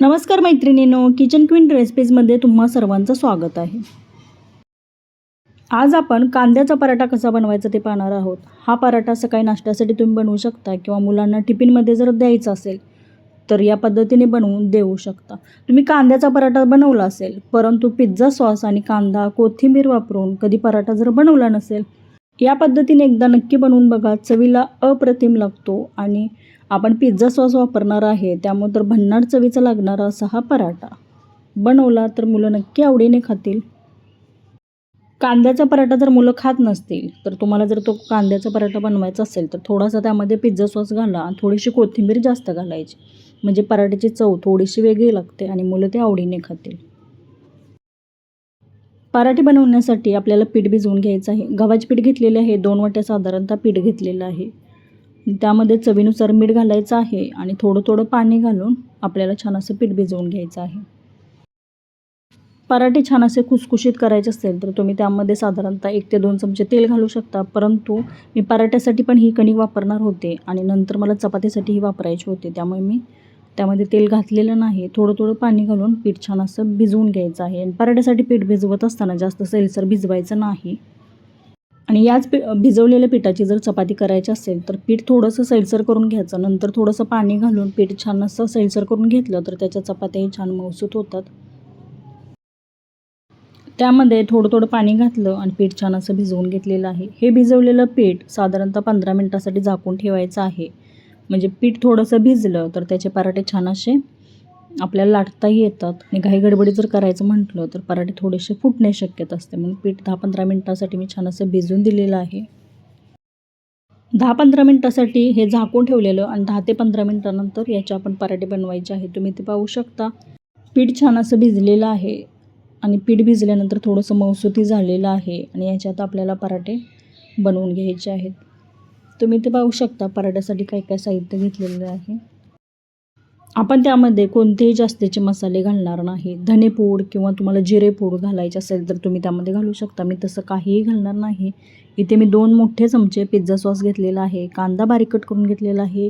नमस्कार मैत्रिणींनो kitchen queen रेसिपीजमध्ये तुम्हा सर्वांचं स्वागत आहे. आज आपण कांद्याचा पराठा कसा बनवायचा ते पाहणार आहोत. हा पराठा सकाळी नाश्त्यासाठी तुम्ही बनवू शकता किंवा मुलांना टिफिनमध्ये जर द्यायचा असेल तर या पद्धतीने बनवून देऊ शकता. तुम्ही कांद्याचा पराठा बनवला असेल परंतु पिझ्झा सॉस आणि कांदा कोथिंबीर वापरून कधी पराठा जर बनवला नसेल या पद्धतीने एकदा नक्की बनवून बघा. चवीला अप्रतिम लागतो आणि आपण पिझ्झा सॉस वापरणार आहे त्यामुळे तर भन्नाट चवीचा लागणारा असा हा पराठा. बनवला तर मुलं नक्की आवडीने खातील. कांद्याचा पराठा जर मुलं खात नसतील तर तुम्हाला जर तो कांद्याचा पराठा बनवायचा असेल तर थोडासा त्यामध्ये पिझ्झा सॉस घाला आणि थोडीशी कोथिंबीर जास्त घालायची. म्हणजे पराठ्याची चव थोडीशी वेगळी लागते आणि मुलं ते आवडीने खातील. पराठे बनवण्यासाठी आपल्याला पीठ भिजवून घ्यायचं आहे. गव्हाचे पीठ घेतलेले आहे दोन वाट्या साधारणतः पीठ घेतलेलं आहे. त्यामध्ये चवीनुसार मीठ घालायचं आहे आणि थोडं थोडं पाणी घालून आपल्याला छान असं पीठ भिजवून घ्यायचं आहे. पराठे छान असे खुसखुशीत करायचे असेल तर तुम्ही त्यामध्ये साधारणतः एक ते दोन चमचे तेल घालू शकता. परंतु मी पराठ्यासाठी पण ही कणिक वापरणार होते आणि नंतर मला चपातीसाठीही वापरायची होते. त्यामुळे मी त्यामध्ये तेल घातलेलं नाही. थोडं थोडं पाणी घालून पीठ छान असं भिजवून घ्यायचं आहे. आणि पराठ्यासाठी पीठ भिजवत असताना जास्त सैलसर भिजवायचं नाही. आणि याच पी भिजवलेल्या पिठाची जर चपाती करायची असेल तर पीठ थोडंसं सैलसर करून घ्यायचं. नंतर थोडंसं पाणी घालून पीठ छान असं सैलसर करून घेतलं तर त्याच्या चपात्याही छान मऊसूत होतात. त्यामध्ये थोडं थोडं पाणी घातलं आणि पीठ छान असं भिजवून घेतलेलं आहे. हे भिजवलेलं पीठ साधारणतः पंधरा मिनटासाठी झाकून ठेवायचं आहे. म्हणजे पीठ थोडंसं भिजलं तर त्याचे पराठे छान असे आपल्याला लाटताही येतात. आणि घाई गडबडी जर करायचं म्हटलं तर पराठे थोडेसे फुटणे शक्यत असते. म्हणून पीठ दहा पंधरा मिनटासाठी मी छान असं भिजून दिलेलं आहे. दहा पंधरा मिनटासाठी हे झाकून ठेवलेलं आणि दहा ते पंधरा मिनटानंतर याचे आपण पराठे बनवायचे आहे तुम्ही ते पाहू शकता. पीठ छान असं भिजलेलं आहे. आणि पीठ भिजल्यानंतर थोडंसं मौसुती झालेलं आहे. आणि याच्यात आपल्याला पराठे बनवून घ्यायचे आहेत. तुम्ही ते पाहू शकता पराठ्यासाठी काय काय साहित्य घेतलेलं आहे. आपण त्यामध्ये कोणतेही जास्तीचे मसाले घालणार नाही. धनेपूड किंवा तुम्हाला जिरेपूड घालायचे असेल तर तुम्ही त्यामध्ये घालू शकता. मी तसं काहीही घालणार नाही. इथे मी दोन मोठे चमचे पिझ्झा सॉस घेतलेला आहे. कांदा बारीक कट करून घेतलेला आहे.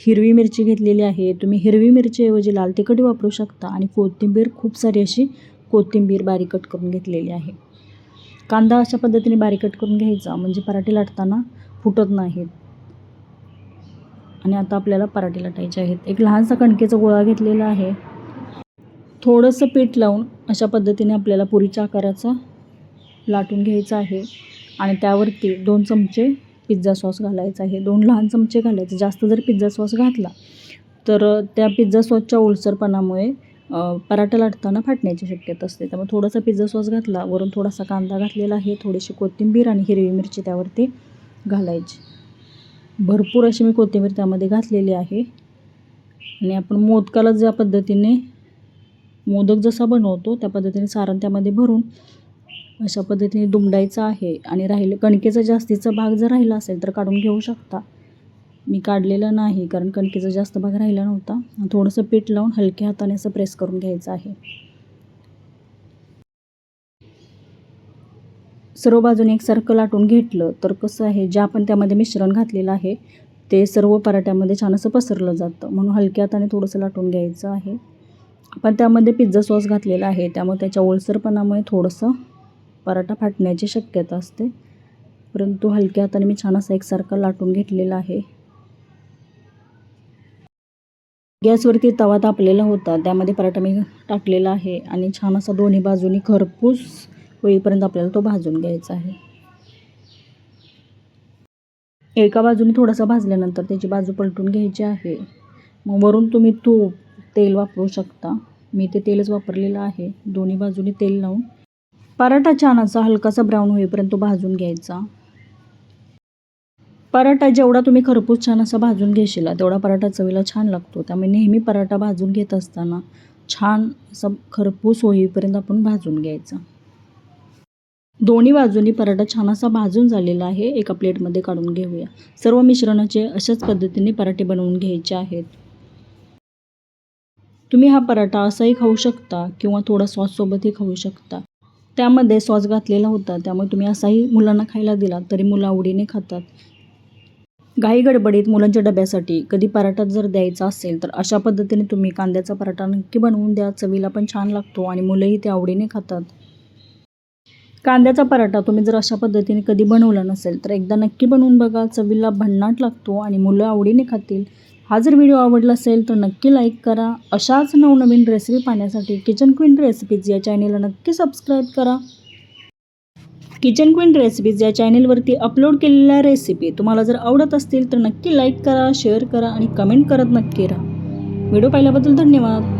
हिरवी मिरची घेतलेली आहे. तुम्ही हिरवी मिरचीऐवजी लाल तिखट वापरू शकता आणि कोथिंबीर खूप सारी अशी कोथिंबीर बारीक कट करून घेतलेली आहे. कांदा अशा पद्धतीने बारीक कट करून घ्यायचा. म्हणजे पराठे लाटताना फुटत नाहीत. आणि आता आपल्याला पराठे लाटायचे आहेत. एक लहानसा कणकेचा गोळा घेतलेला आहे. थोडंसं पीठ लावून अशा पद्धतीने आपल्याला पुरीच्या आकाराचा लाटून घ्यायचा आहे. आणि त्यावरती दोन चमचे पिझ्झा सॉस घालायचा आहे. दोन लहान चमचे घालायचे. जास्त जर पिझ्झा सॉस घातला तर त्या पिझ्झा सॉसच्या ओलसरपणामुळे पराठा लाटताना फाटण्याची शक्यता असते. त्यामुळे थोडासा पिझ्झा सॉस घातला वरून थोडासा कांदा घातलेला आहे थोडीशी कोथिंबीर आणि हिरवी मिरची त्यावरती घालायची. भरपूर अशी मी कोथिंबीर त्यामध्ये घातलेली आहे. आणि आपण मोदकाला ज्या पद्धतीने मोदक जसा बनवतो त्या पद्धतीने सारण त्यामध्ये भरून अशा पद्धतीने दुमडायचं आहे. आणि राहिलं कणकेचा जास्तीचा भाग जर राहिला असेल तर काढून घेऊ शकता. मी काढलेलं नाही कारण कणकेचा जास्त भाग राहिला नव्हता. थोडंसं पीठ लावून हलक्या हाताने असं प्रेस करून घ्यायचं आहे. सर्व बाजूने एकसारखं लाटून घेतलं तर कसं आहे जे आपण त्यामध्ये मिश्रण घातलेलं आहे ते सर्व पराठ्यामध्ये छान असं पसरलं जातं. म्हणून हलक्या हाताने थोडंसं लाटून घ्यायचं आहे. आपण त्यामध्ये पिझ्झा सॉस घातलेला आहे त्यामुळे त्याच्या ओलसरपणामुळे थोडंसं पराठा फाटण्याची शक्यता असते. परंतु हलक्या हाताने मी छान असं एकसारखं लाटून घेतलेला आहे. गॅसवरती तवा तापलेला होता त्यामध्ये पराठा मी टाकलेला आहे आणि छान असा दोन्ही बाजूनी खरपूस होईपर्यंत आपल्याला तो भाजून घ्यायचा आहे. एका बाजूने थोडासा भाजल्यानंतर त्याची बाजू पलटून घ्यायची आहे. मग वरून तुम्ही तूप तेल वापरू शकता. मी ते तेलच वापरलेलं आहे. दोन्ही बाजूने तेल लावून. पराठा छान असा हलकासा ब्राऊन होईपर्यंत तो भाजून घ्यायचा. पराठा जेवढा तुम्ही खरपूस छान असा भाजून घेशील तेवढा पराठा चवीला छान लागतो. त्यामुळे नेहमी पराठा भाजून घेत असताना छान असा खरपूस होईपर्यंत आपण भाजून घ्यायचा. दोन्ही बाजूनी पराठा छान असा भाजून झालेला आहे. एका प्लेटमध्ये काढून घेऊया. सर्व मिश्रणाचे अशाच पद्धतीने पराठे बनवून घ्यायचे आहेत. तुम्ही हा पराठा असाही खाऊ शकता किंवा थोडा सॉससोबतही खाऊ शकता. त्यामध्ये सॉस घातलेला होता त्यामुळे तुम्ही असाही मुलांना खायला दिला तरी मुलं आवडीने खातात. घाई गडबडीत मुलांच्या डब्यासाठी कधी पराठा जर द्यायचा असेल तर अशा पद्धतीने तुम्ही कांद्याचा पराठा नक्की बनवून द्या. चवीला पण छान लागतो आणि मुलंही ते आवडीने खातात. कांद्याचा पराठा तुम्ही जर अशा पद्धतीने कधी बनवला नसेल तर एकदा नक्की बनवून बघा. चवीला भन्नाट लागतो आणि मुलं आवडीने खातील. हा जर व्हिडिओ आवडला असेल तर नक्की लाईक करा. अशाच नवनवीन रेसिपी पाहण्यासाठी किचन क्वीन रेसिपीज या चॅनेलला नक्की सबस्क्राईब करा. किचन क्वीन रेसिपीज या चॅनेलवरती अपलोड केलेल्या रेसिपी तुम्हाला जर आवडत असतील तर नक्की लाईक करा शेअर करा आणि कमेंट करत नक्की राहा. व्हिडिओ पाहिल्याबद्दल धन्यवाद.